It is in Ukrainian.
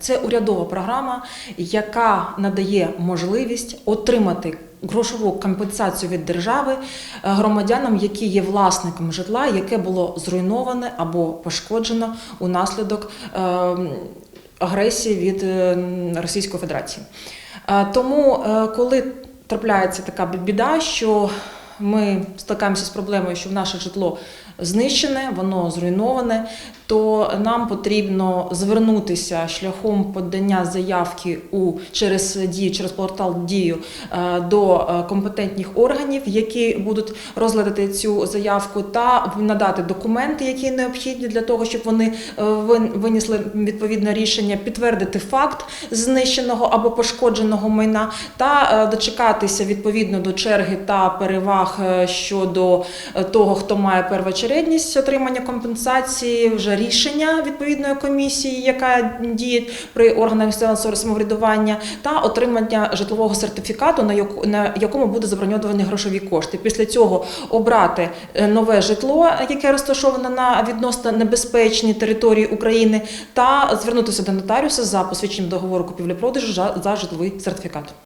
Це урядова програма, яка надає можливість отримати грошову компенсацію від держави е, громадянам, які є власниками житла, яке було зруйноване або пошкоджено унаслідок е, агресії від е, Російської Федерації. Тому, коли трапляється така біда, що ми стикаємося з проблемою, що в наше житло знищене, воно зруйноване, то нам потрібно звернутися шляхом подання заявки у через дію, через портал дію е, до е, компетентних органів, які будуть розглядати цю заявку, та надати документи, які необхідні для того, щоб вони е, винесли відповідне рішення, підтвердити факт знищеного або пошкодженого майна, та дочекатися відповідно до черги та переваг е, щодо е, того, хто має первочередність отримання компенсації, вже рішення відповідної комісії, яка діє при органах місцевого самоврядування, та отримання житлового сертифікату, на яку- на якому буде заброньовані грошові кошти. Після цього обрати е, нове житло, яке розташоване на відносно небезпечній території України, та звернутися до нотаріуса за посвідченням договору купівлі-продажу за житловий сертифікат.